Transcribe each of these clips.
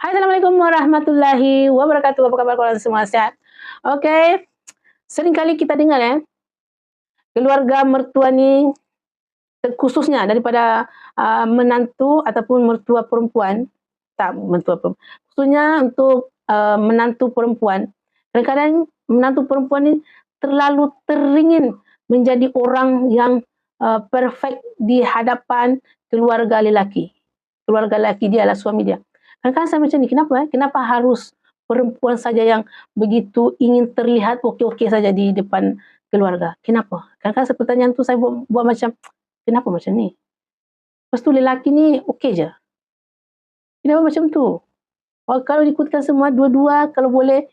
Hai, Assalamualaikum warahmatullahi wabarakatuh. Apa khabar korang semua? Sihat? Okey. Sering kali kita dengar eh, keluarga mertua ni khususnya daripada uh, menantu ataupun mertua perempuan, tak mertua perempuan, khususnya untuk uh, menantu perempuan, kadang-kadang menantu perempuan ni terlalu teringin menjadi orang yang uh, perfect di hadapan keluarga lelaki. Keluarga lelaki dia adalah suami dia. Kadang-kadang saya macam ni, kenapa? Eh? Kenapa harus perempuan saja yang begitu ingin terlihat okey-okey saja di depan keluarga? Kenapa? Kadang-kadang pertanyaan tu saya buat, buat macam, kenapa macam ni? Lepas tu lelaki ni okey je. Kenapa macam tu? Oh, kalau ikutkan semua dua-dua, kalau boleh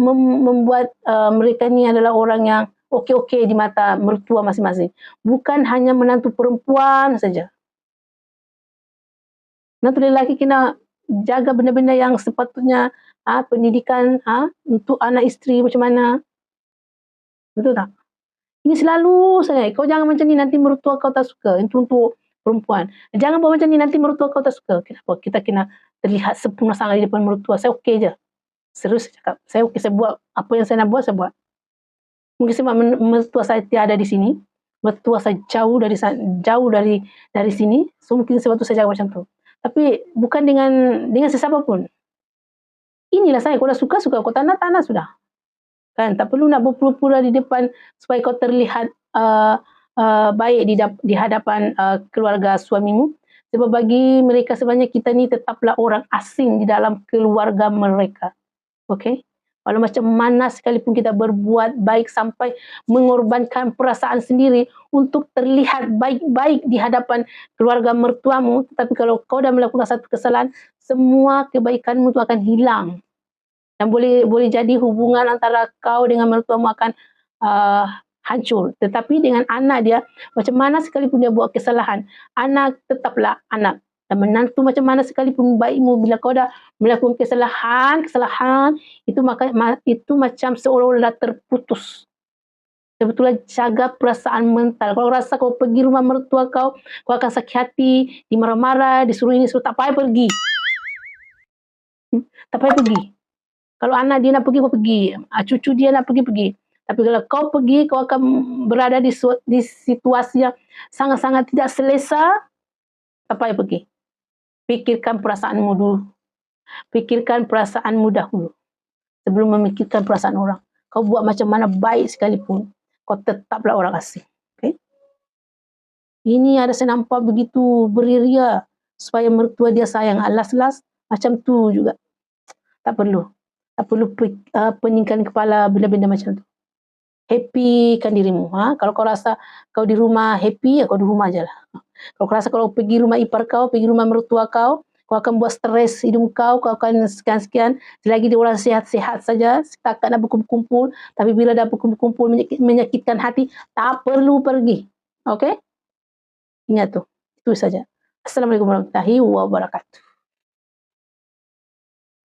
mem- membuat uh, mereka ni adalah orang yang okey-okey di mata mertua masing-masing. Bukan hanya menantu perempuan saja. Menantu lelaki kena jaga benda-benda yang sepatutnya ha, pendidikan ha, untuk anak isteri macam mana. Betul tak? Ini selalu saya. Kau jangan macam ni nanti mertua kau tak suka. Itu untuk perempuan. Jangan buat macam ni nanti mertua kau tak suka. Kenapa? Kita kena terlihat sempurna sangat di depan mertua. Saya okey je. Serius saya cakap. Saya okey. Saya buat apa yang saya nak buat, saya buat. Mungkin sebab mertua saya tiada di sini. Mertua saya jauh dari jauh dari dari sini. So mungkin sebab tu saya jaga macam tu. Tapi bukan dengan dengan sesiapa pun. Inilah saya, kau dah suka, suka. Kau tanah, tanah sudah. Kan? Tak perlu nak berpura-pura di depan supaya kau terlihat uh, uh, baik di, di hadapan uh, keluarga suamimu. Sebab bagi mereka sebenarnya kita ni tetaplah orang asing di dalam keluarga mereka. Okay? Walau macam mana sekalipun kita berbuat baik sampai mengorbankan perasaan sendiri untuk terlihat baik-baik di hadapan keluarga mertuamu. Tetapi kalau kau dah melakukan satu kesalahan, semua kebaikanmu itu akan hilang. Dan boleh boleh jadi hubungan antara kau dengan mertuamu akan uh, hancur. Tetapi dengan anak dia, macam mana sekalipun dia buat kesalahan, anak tetaplah anak dan menantu macam mana sekalipun baikmu bila kau dah melakukan kesalahan, kesalahan itu maka itu macam seolah-olah terputus. Sebetulnya jaga perasaan mental. Kalau rasa kau pergi rumah mertua kau, kau akan sakit hati, dimarah-marah, disuruh ini, suruh tak payah pergi. Hmm? Tak payah pergi. Kalau anak dia nak pergi, kau pergi. Ah, cucu dia nak pergi, pergi. Tapi kalau kau pergi, kau akan berada di, di situasi yang sangat-sangat tidak selesa, tak payah pergi. Pikirkan perasaanmu dulu. Pikirkan perasaanmu dahulu. Sebelum memikirkan perasaan orang. Kau buat macam mana baik sekalipun. Kau tetaplah orang asing. Okay? Ini ada saya nampak begitu beriria. Supaya mertua dia sayang. Alas-alas macam tu juga. Tak perlu. Tak perlu uh, peningkan kepala benda-benda macam tu. Happykan dirimu. Ha? Kalau kau rasa kau di rumah happy, ya kau di rumah je lah. Kalau kau rasa kalau pergi rumah ipar kau, pergi rumah mertua kau, kau akan buat stres hidung kau, kau akan sekian-sekian. Selagi dia orang sehat-sehat saja, setakat nak berkumpul-kumpul. Tapi bila dah berkumpul-kumpul menyakitkan hati, tak perlu pergi. Okey? Ingat tu. Itu saja. Assalamualaikum warahmatullahi wabarakatuh.